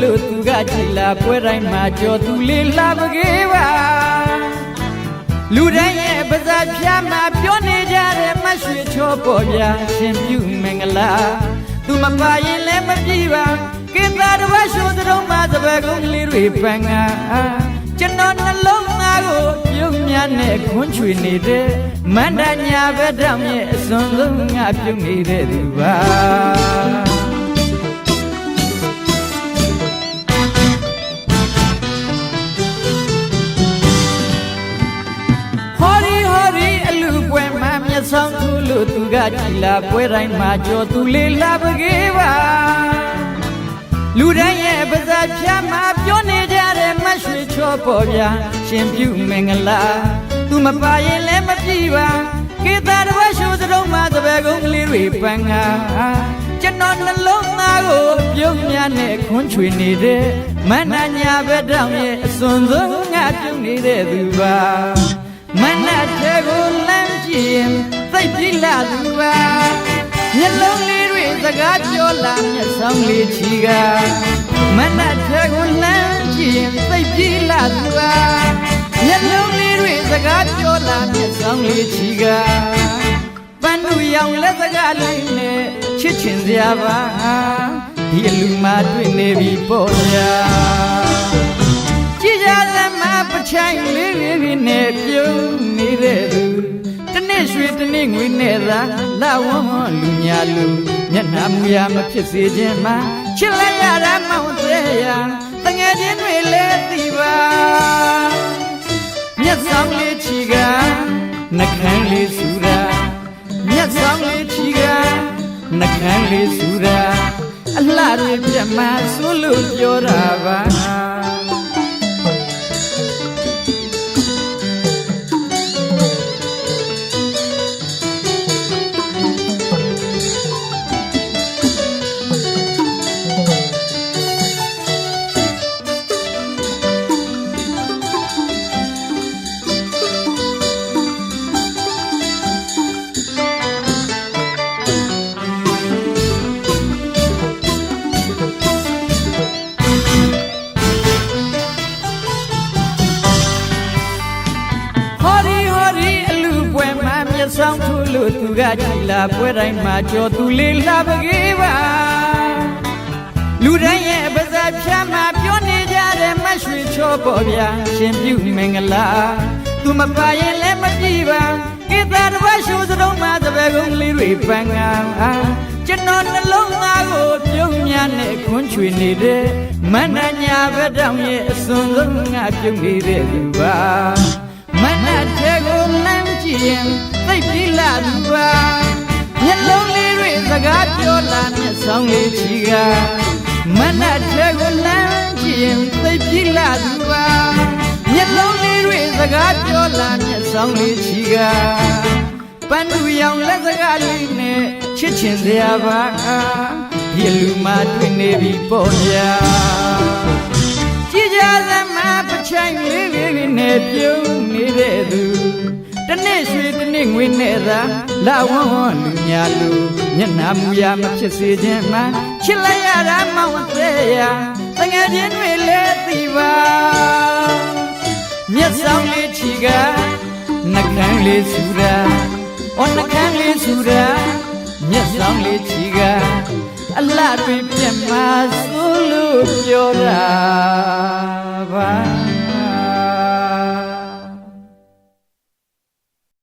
ကြည်လာပွဲတိုင်းမှာကြော်သူလေးလှပကေးပါလူတိုင်းရဲ့ပါးစပ်ဖြာမှာပြောနေကြတဲ့မရွှေချောပေါ်ပြရှင်ပြုမင်္ဂလာသူမပါရင်လည်းမကြည့်ပါကိတာတပတ်ရှိုးတုံးမှာသဘကုန်းလေးတွေပန်းငါကျွန်တော်နှလုံးသားကိုပြုံးများနဲ့ခွန်းချွေနေတဲ့မန္တညာဘက်တောင်ရဲ့အစွန်ဆုံးငါပြုံးနေတဲ့သူပါ မှာမျက်စောင်းထူလို့သူကကြည်လာပွဲတိုင်းမှာကြော်သူလေးလာပကေးပါလူတိုင်းရဲ့ပါးစပ်ဖြာမှာပြောနေကြတဲ့မရွှေချောပေါ်ပြရှင်ပြုမင်္ဂလာသူမပါရင်လည်းမကြည့်ပါကေတာတစ်ပတ်ရှိုးစရုံးမှာသဘကုန်းကလေးတွေပန်းငါကျွန်တော်နှလုံးသားကိုပြုံးများနဲ့ခွန်းချွေနေတဲ့မန္တညာဘက်တောင်ရဲ့အစွန်ဆုံးငါပြုံးနေတဲ့သူပါမနတ်တဲ့ကိုလမ်းကြည့် ရင်သိပ်ပြီလာသူပါမျက်လုံးလေးတွေစကားပြောလာမျက်စောင်းလေးချီကမနတ်တဲ့ကိုလမ်းကြည့်ရင်သိပ်ပြီလာသူပါမျက်လုံးလေးတွေစကားပြောလာမျက်စောင်းလေးချီကပန်းလူရောင်လက်စကားလေးနဲ့ချစ်ချင်စရာပါဒီအလူမှာတွေ့နေပြီပေါ့ဗျာကြည်ကြလက်မပချိုင်လေးလေးနဲ့ပြုံး နေ့ငွေနဲ့သာလာဝန်းဝန်းလူညာလူမျက်နှာမူရမဖြစ်စေခြင်းမှာချစ်လိုက်ရတာမောင်သေးရတငယ်ချင်းတွေလည်းသိပါမျက်စောင်းလေးချီကနှကန်းလေးဆူတာမျက်စောင်းလေးချီကနှကန်းလေးဆူတာအလှတွေပြတ်မှဆိုလို့ပြောတာပါ မှာမျက်စောင်းထူလို့သူကကြည်လာပွဲတိုင်းမှာကြော်သူလေးလှပကေးပါလူတိုင်းရဲ့ပါးစပ်ဖြာမှာပြောနေကြတဲ့မရွှေချောပေါ်ဗျာရှင်ပြုမင်္ဂလာသူမပါရင်လည်းမကြည့်ပါကိတာတပတ်ရှိုးစလုံးမှာသဘကုန်းလေးတွေပန်းငါကျွန်တော်နှလုံးသားကိုပြုံးများနဲ့ခွန်းချွေနေတဲ့မန္တညာဘက်တောင်ရဲ့အစွန်ဆုံးငါပြုံးနေတဲ့သူပါမနတ်တဲ့ကိုလမ်းကြည့် ရင်သိပ်ပြီလာသူပါမျက်လုံးလေးတွေစကားပြောလာမျက်စောင်းလေးချီကမနတ်တဲ့ကိုလမ်းကြည့်ရင်သိပ်ပြီလာသူပါမျက်လုံးလေးတွေစကားပြောလာမျက်စောင်းလေးချီကပန်းလူရောင်လက်စကားလေးနဲ့ချစ်ချင်စရာပါဒီလူမှတွေ့နေပြီပေါ့ဗျာကြည်ကြသမားပချိုင်လေးလေးနဲ့ပြုံးနေတဲ့သူ တနေ့ရွှေတနေ့ငွေနဲ့သာလာဝန်းဝန်းလူညာလူမျက်နှာမူရမဖြစ်စေခြင်းမှာချစ်လိုက်ရတာမောင်သေးရတငယ်ချင်းတွေလည်းသိပါမျက်စောင်းလေးချီကနှကန်းလေးဆူတာအော်နှကန်းလေးဆူတာမျက်စောင်းလေးချီကအလှတွေပြက်မှာဆိုလို့ပြောတာ